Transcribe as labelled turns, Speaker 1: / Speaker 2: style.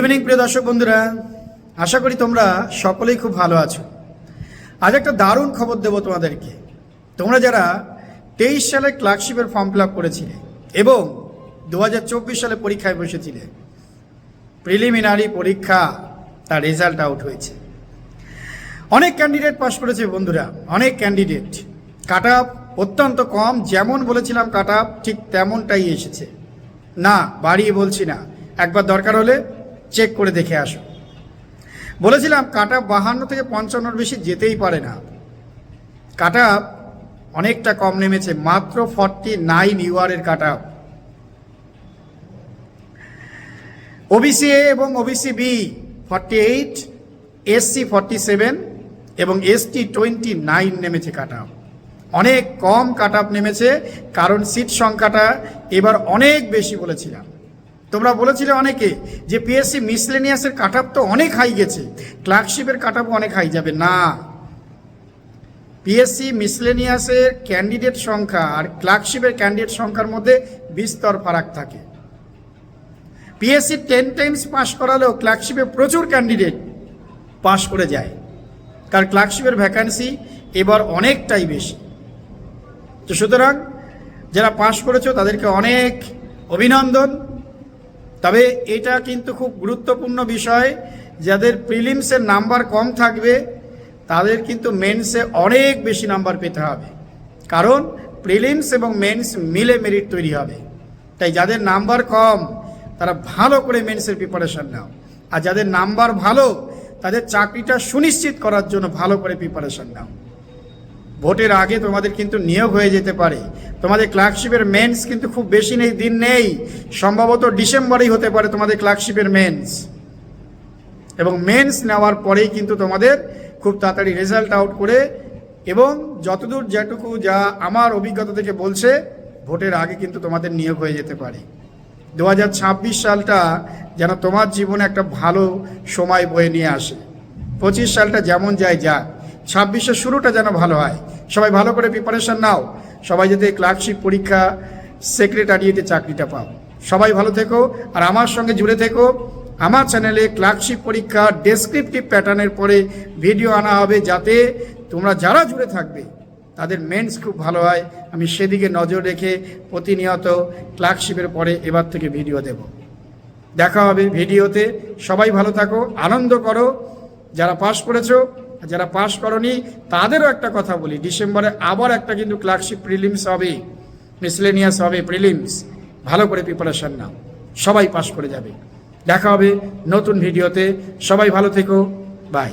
Speaker 1: Evening প্রিয় দর্শক বন্ধুরা। আশা করি তোমরা সকলেই খুব ভালো আছো। আজ একটা দারুণ খবর দেবো তোমাদেরকে। তোমরা যারা তেইশ সালে ক্লার্কশিপের ফর্ম ফিল আপ করেছিলে এবং দু হাজার চব্বিশ সালে পরীক্ষায় বসেছিলে, প্রিলিমিনারি পরীক্ষা, তার রেজাল্ট আউট হয়েছে। অনেক ক্যান্ডিডেট পাশ করেছে বন্ধুরা, অনেক ক্যান্ডিডেট কাট অত্যন্ত কম, যেমন বলেছিলাম কাট ঠিক তেমনটাই এসেছে। না, বাড়িয়ে বলছি না। একবার দরকার হলে চেক করে দেখে আসো। বলেছিলাম, কাট বাহান্ন থেকে পঞ্চান্নর বেশি যেতেই পারে না। কাট অনেকটা কম নেমেছে, মাত্র ফর্টি নাইন ইউআরের কাট। ওবিসি এ এবং OBC B forty eight SC forty seven এবং এসটি টোয়েন্টি নাইন নেমেছে কাট। অনেক কম কাট নেমেছে, কারণ সিট সংখ্যাটা এবার অনেক বেশি বলেছিলাম। তোমরা বলেছিলে অনেকে যে পিএসসি মিসলেনিয়াসের কাট তো অনেক হাই গেছে। ক্লার্কশিপের কাট অনেক হাই যাবে। না। পিএসসি মিসলেনিয়াসের ক্যান্ডিডেট সংখ্যা আর ক্লার্কশিপের ক্যান্ডিডেট সংখ্যার মধ্যে বিস্তর ফারাক থাকে। পিএসসি টেন টাইমস পাস করালেও ক্লার্কশিপে প্রচুর ক্যান্ডিডেট পাস করে যায়। কারণ ক্লার্কশিপের ভ্যাকান্সি এবার অনেকটাই বেশি। তো সুতরাং যারা পাশ করেছ তাদেরকে অনেক অভিনন্দন। তবে এটা কিন্তু খুব গুরুত্বপূর্ণ বিষয়, যাদের প্রিলিমসের নাম্বার কম থাকবে, তাদের কিন্তু মেন্সে অনেক বেশি নাম্বার পেতে হবে। কারণ প্রিলিমস এবং মেন্স মিলে মেরিট তৈরি হবে। তাই যাদের নাম্বার কম, তারা ভালো করে মেন্সের প্রিপারেশান নাও। আর যাদের নাম্বার ভালো, তাদের চাকরিটা সুনিশ্চিত করার জন্য ভালো করে প্রিপারেশন নাও। ভোটের আগে তোমাদের কিন্তু নিয়োগ হয়ে যেতে পারে। তোমাদের ক্লার্কশিপের মেন্স কিন্তু খুব বেশি নেই, দিন নেই। সম্ভবত ডিসেম্বরেই হতে পারে তোমাদের ক্লার্কশিপের মেন্স এবং মেন্স নেওয়ার পরেই কিন্তু তোমাদের খুব তাড়াতাড়ি রেজাল্ট আউট করে এবং যতদূর যেটুকু যা আমার অভিজ্ঞতা থেকে বলছে, ভোটের আগে কিন্তু তোমাদের নিয়োগ হয়ে যেতে পারে। দু হাজার ছাব্বিশ সালটা যেন তোমার জীবনে একটা ভালো সময় বয়ে নিয়ে আসে। পঁচিশ সালটা যেমন যায় যাক, ছাব্বিশের শুরুটা যেন ভালো হয়। সবাই ভালো করে প্রিপারেশন নাও। সবাই যাতে ক্লার্কশিপ পরীক্ষা সেক্রেটারিয়েটে চাকরিটা পাও। সবাই ভালো থেকো, আর আমার সঙ্গে জুড়ে থেকো। আমার চ্যানেলে ক্লার্কশিপ পরীক্ষা ডেসক্রিপটিভ প্যাটার্নের পরে ভিডিও আনা হবে যাতে তোমরা যারা জুড়ে থাকবে, তাদের মেন্স খুব ভালো হয়। আমি সেদিকে নজর রেখে প্রতিনিয়ত ক্লার্কশিপের পরে এবার থেকে ভিডিও দেব। দেখা হবে ভিডিওতে সবাই ভালো থাকো, আনন্দ করো। যারা পাশ করেছ যারা পাশ করনি, তাদেরও একটা কথা বলি, ডিসেম্বরে আবার একটা কিন্তু ক্লার্কশিপ প্রিলিমস হবে, মিসলেনিয়াস হবে, প্রিলিমস। ভালো করে প্রিপারেশন নাও, সবাই পাশ করে যাবে। দেখা হবে নতুন ভিডিওতে, সবাই ভালো থেকো, বাই।